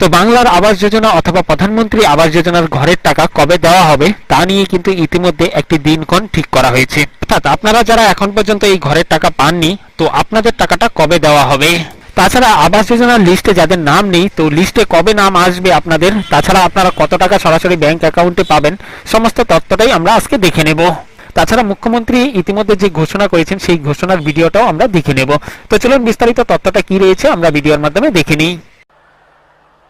তো বাংলার আবাস যোজনা অথবা প্রধানমন্ত্রী আবাস যোজনার ঘরের টাকা কবে দেওয়া হবে, তা নিয়ে কিন্তু ইতিমধ্যে একটি দিনক্ষণ ঠিক করা হয়েছে। অর্থাৎ আপনারা যারা এখন পর্যন্ত এই ঘরের টাকা পাননি, তো আপনাদের টাকাটা কবে দেওয়া হবে? তাছাড়া আবাস যোজনার লিস্টে যাদের নাম নেই, তো লিস্টে কবে নাম আসবে আপনাদের? তাছাড়া আপনারা কত টাকা সরাসরি ব্যাংক অ্যাকাউন্টে পাবেন? সমস্ত তথ্যটাই আমরা আজকে দেখে নেব। তাছাড়া মুখ্যমন্ত্রী ইতিমধ্যে যে ঘোষণা করেছেন, সেই ঘোষণার ভিডিওটাও আমরা দেখে নেব। তো চলুন বিস্তারিত তথ্যটা কি রয়েছে, আমরা ভিডিওর মাধ্যমে দেখে নিই।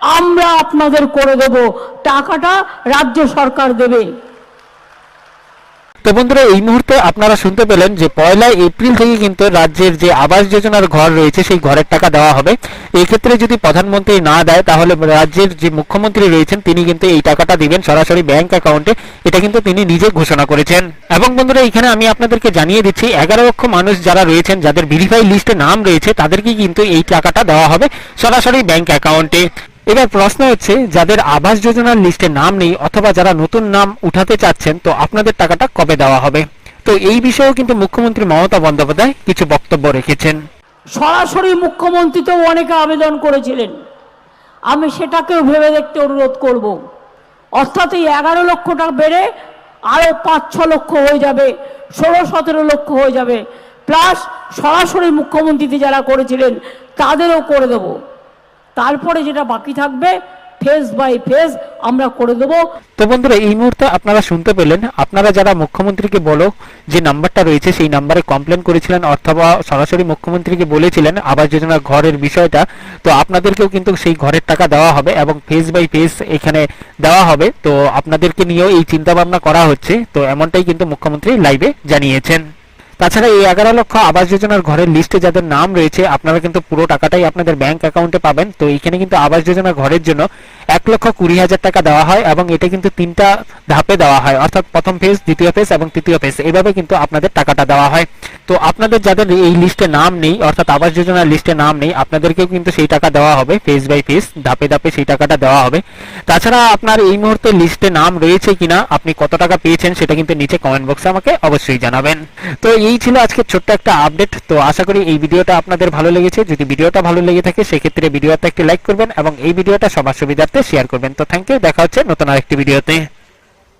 আমরা আপনাদের করে দেব। টাকাটা রাজ্য সরকার দেবে। তো বন্ধুরা, এই মুহূর্তে আপনারা শুনতে পেলেন যে পয়লা এপ্রিল থেকে কিন্তু রাজ্যের যে আবাস যোজনার ঘর রয়েছে, সেই ঘরের টাকা দেওয়া হবে। এই ক্ষেত্রে যদি প্রধানমন্ত্রী না দেয়, তাহলে রাজ্যের যে মুখ্যমন্ত্রী রয়েছেন, তিনি কিন্তু এই টাকাটা দিবেন সরাসরি ব্যাংক অ্যাকাউন্টে। এটা কিন্তু তিনি নিজে ঘোষণা করেছেন। এবং বন্ধুরা, এখানে আমি আপনাদেরকে জানিয়ে দিচ্ছি, এগারো লক্ষ মানুষ যারা রয়েছেন, যাদের ভেরিফাই লিস্টে নাম রয়েছে, তাদেরকে কিন্তু এই টাকাটা দেওয়া হবে সরাসরি ব্যাংক অ্যাকাউন্টে। এবার প্রশ্ন হচ্ছে, যাদের আবাস যোজনার লিস্টে নাম নেই অথবা যারা নতুন নাম উঠাতে চাচ্ছেন, তো আপনাদের টাকাটা কবে দেওয়া হবে? তো এই বিষয়েও কিন্তু মুখ্যমন্ত্রী মমতা বন্দ্যোপাধ্যায় কিছু বক্তব্য রেখেছেন। সরাসরি মুখ্যমন্ত্রী তো অনেকে আবেদন করেছিলেন। আমি সেটাকেও ভেবে দেখতে অনুরোধ করব। অর্থাৎ এই এগারো লক্ষ টাকা বেড়ে আরও পাঁচ, ছ লক্ষ হয়ে যাবে, ষোলো, সতেরো লক্ষ হয়ে যাবে। প্লাস সরাসরি মুখ্যমন্ত্রীতে যারা করেছিলেন, তাদেরও করে দেব। তারপরে যেটা বাকি থাকবে ফেজ বাই ফেজ আমরা করে দেবো। তো বন্ধুরা, এই মুহূর্তে আপনারা শুনতে পেলেন, আপনারা যারা মুখ্যমন্ত্রীকে বলো, যে নাম্বারটা রয়েছে, সেই নাম্বারে কমপ্লেন করেছিলেন অথবা সরাসরি মুখ্যমন্ত্রীকে বলেছিলেন আবাস যোজনার ঘরের বিষয়টা, তো আপনাদেরকেও কিন্তু সেই ঘরের টাকা দেওয়া হবে এবং ফেজ বাই ফেজ এখানে দেওয়া হবে। তো আপনাদেরকে নিয়েও এই চিন্তা ভাবনা করা হচ্ছে, তো এমনটাই কিন্তু মুখ্যমন্ত্রী লাইভে জানিয়েছেন। তাছাড়া এই এগারো লক্ষ আবাস যোজনার ঘরের লিস্টে যাদের নাম রয়েছে, আপনারা কিন্তু পুরো টাকাটাই আপনাদের ব্যাংক অ্যাকাউন্টে পাবেন। তো এইখানে কিন্তু আবাস যোজনা ঘরের জন্য এক লক্ষ কুড়ি হাজার টাকা দেওয়া হয় এবং এটা কিন্তু তিনটা ধাপে দেওয়া হয়। অর্থাৎ প্রথম ফেজ দ্বিতীয় ফেজ এবং তৃতীয় ফেজ এইভাবে কিন্তু আপনাদের টাকাটা দেওয়া হয়। তো আপনাদের যাদের এই লিস্টে নাম নেই, অর্থাৎ আবাস যোজনার লিস্টে নাম নেই, আপনাদেরকেও কিন্তু সেই টাকা দেওয়া হবে ফেজ বাই ফেজ ধাপে ধাপে সেই টাকাটা দেওয়া হবে। তাছাড়া আপনার এই মুহূর্তে লিস্টে নাম রয়েছে কিনা, আপনি কত টাকা পেয়েছেন সেটা কিন্তু নিচে কমেন্ট বক্সে আমাকে অবশ্যই জানাবেন। তো এই ছিল আজকে ছোট্ট একটা আপডেট তো আশা করি এই ভিডিওটা আপনাদের ভালো লেগেছে। যদি ভিডিওটা ভালো লেগে থাকে, সেক্ষেত্রে ভিডিওতে একটি লাইক করবেন এবং এই ভিডিওটা সবার সুবিধার্থে শেয়ার করবেন। তো থ্যাংক ইউ দেখা হচ্ছে নতুন আরেকটি ভিডিওতে